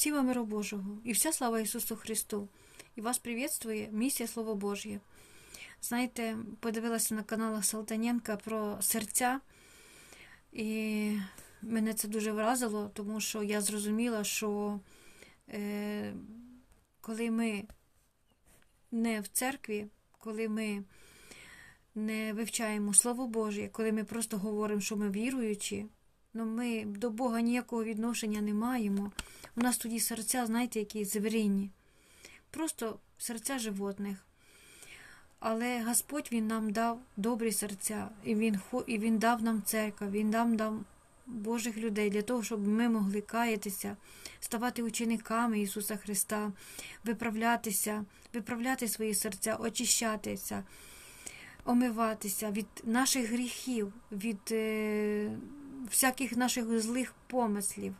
Всім вам миру Божого і вся слава Ісусу Христу. І вас привітствує місія Слово Божє. Знаєте, подивилася на каналах Салтаненка про серця, і мене це дуже вразило, тому що я зрозуміла, що е, коли ми не в церкві, коли ми не вивчаємо Слово Боже, коли ми просто говоримо, що ми віруючі, ну ми до Бога ніякого відношення не маємо. У нас тоді серця, знаєте, які звіринні. Просто серця животних. Але Господь Він нам дав добрі серця, і Він, і він дав нам церкву, Він дав нам Божих людей для того, щоб ми могли каятися, ставати учениками Ісуса Христа, виправлятися, виправляти свої серця, очищатися, омиватися від наших гріхів, від е, всяких наших злих помислів.